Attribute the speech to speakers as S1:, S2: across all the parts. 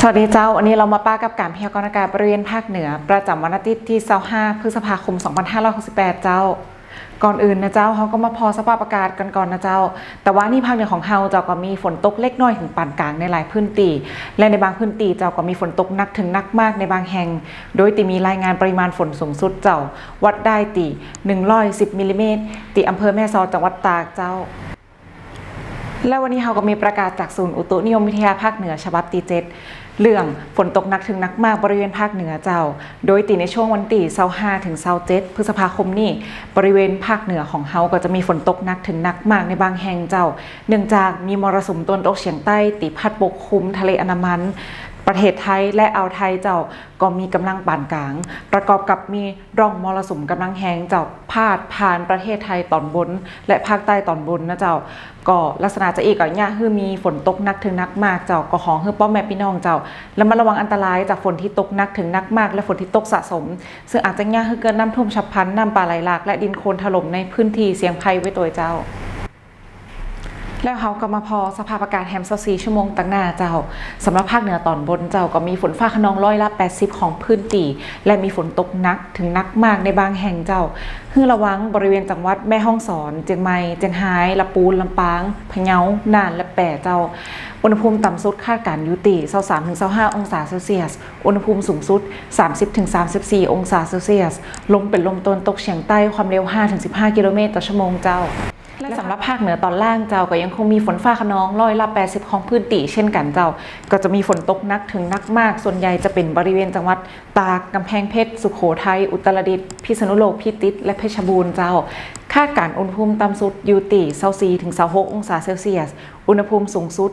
S1: สวัสดีเจ้าวันนี้เรามาป้ากับการพยากรณ์อากาศบริเวณภาคเหนือ ประจำวันอาทิตย์ที่25พฤษภาคม 2568 เจ้า ก่อนอื่นนะเจ้าเขาก็มาพอสภาพอากาศกันก่อนนะเจ้า แต่ว่านี่ภาคเหนือของเฮาเจ้าก็มีฝนตกเล็กน้อยถึงปานกลางในหลายพื้นที่ และในบางพื้นที่เจ้าก็มีฝนตกหนักถึงหนักมากในบางแห่ง โดยติมีรายงานปริมาณฝนสูงสุดเจ้า วัดได้ตี110มิลลิเมตรตีอำเภอแม่สอดจังหวัดตากเจ้า และวันนี้เราก็มีประกาศจากศูนย์อุตุนิยมวิทยาภาคเหนือฉบับทีเจ็ดเรื่องฝนตกหนักถึงหนักมากบริเวณภาคเหนือเจ้า โดยตีในช่วงวันตีเสาห้าถึงเสาเจ็ดพฤษภาคมนี้บริเวณภาคเหนือของเฮาก็จะมีฝนตกหนักถึงหนักมากในบางแห่งเจ้า เนื่องจากมีมรสุมตวนตกเฉียงใต้ตีพัดปกคลุมทะเลอันดามัน ประเทศไทยและอ่าวไทยเจ้าก็มีกำลังปานกลาง ประกอบกับมีร่องมรสุมกำลังแห้งเจ้าพาดผ่านประเทศไทยตอนบน และภาคใต้ตอนบนนะเจ้าก็ลักษณะจะอีกก็เนี่ยคือมีฝนตกนักถึงนักมากเจ้าก็ของคือป้อมแม่พี่น้องเจ้า แล้วมาระวังอันตรายจากฝนที่ตกนักถึงนักมาก และฝนที่ตกสะสม ซึ่งอาจจะเนี่ยคือเกิดน้ำท่วมฉับพลันน้ำป่าไหลหลากและดินโคลนถล่มในพื้นที่เสี่ยงภัยไว้ตัวเจ้า แล้วเขาก็มาพอสภาพอากาศแฮมซีชั่วโมงตั้งหน้าเจ้าสำหรับภาคเหนือตอนบนเจ้าก็มีฝนฟ้าขนองร้อยละ 80 ของพื้นที่และมีฝนตกหนักถึงหนักมากในบางแห่งเจ้าคือระวังบริเวณจังหวัดแม่ฮ่องสอน เจียงใหม่เจียงไฮ้ลำปูนลำปางพะเยาน่านและแปะเจ้า อุณหภูมิต่ำสุดคาดการณ์ยุติ23-25 องศาเซลเซียส อุณหภูมิสูงสุด 30-34 องศาเซลเซียสลมเป็นลมตนตกเฉียงใต้ความเร็ว 5-15 กิโลเมตรต่อชั่วโมงเจ้า และสำหรับภาคเหนือตอนล่างเจ้าก็ยังคงมีฝนฟ้าขนองร้อยละ 80 ของพื้นที่เช่นกันเจ้า ก็จะมีฝนตกนักถึงนักมาก ส่วนใหญ่จะเป็นบริเวณจังหวัดตากกำแพงเพชร สุโขทัย อุตรดิตถ์ พิษณุโลก พิจิตร และเพชรบูรณ์เจ้า คาดการอุณหภูมิต่ำสุดอยู่ที่24ถึง26องศาเซลเซียส อุณหภูมิสูงสุด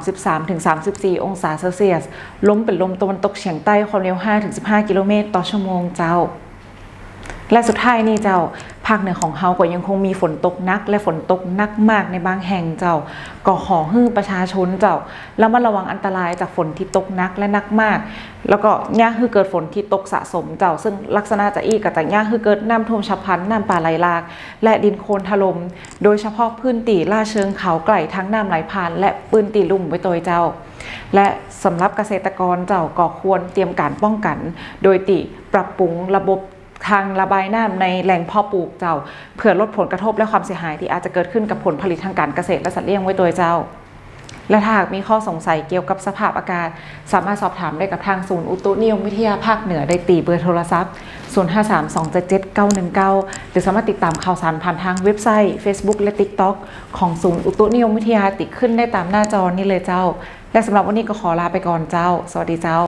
S1: 33ถึง34 องศาเซลเซียส ลมเป็นลมตะวันตกเฉียงใต้ความเร็ว5ถึง15 กิโลเมตรต่อชั่วโมงเจ้า และสุดท้ายนี่เจ้าภาคเหนือของเฮาก็ยังคงมีฝนตกนัก และฝนตกนักมากในบางแห่งเจ้าก็ขอให้ประชาชนเจ้าแล้วมาระวังอันตรายจากฝนที่ตกนักและนักมาก แล้วก็ย่าคือเกิดฝนที่ตกสะสมเจ้า ซึ่งลักษณะจะอีกกับแต่ย่าคือเกิดน้ำท่วมฉับพลันน้ำป่าไหลหลาก และดินโคลนถล่มโดยเฉพาะพื้นที่ล่าเชิงเขาไกลทั้งน้ำไหลผ่าน และปืนตีลุ่มไว้ตัวเจ้า และสำหรับเกษตรกรเจ้าก็ควรเตรียมการป้องกัน โดยติปรับปรุงระบบ ทางระบายน้ำในแหล่งพาะปลูกเจ้า เพื่อลดผลกระทบและความเสียหายที่อาจจะเกิดขึ้นกับผลผลิตทางการเกษตรและสัตว์เลี้ยงไว้ตัวเจ้า และถ้าหากมีข้อสงสัยเกี่ยวกับสภาพอากาศ สามารถสอบถามได้กับทางศูนย์อุตุนิยมวิทยาภาคเหนือได้ตีเบอร์โทรศัพท์ 0532777919 หรือสามารถติดตามข่าวสารผ่านทางเว็บไซต์ Facebook และ TikTok ของศูนย์อุตุนิยมวิทยาติดขึ้นได้ตามหน้าจอนี้เลยเจ้า และสำหรับวันนี้ก็ขอลาไปก่อนเจ้า สวัสดีเจ้า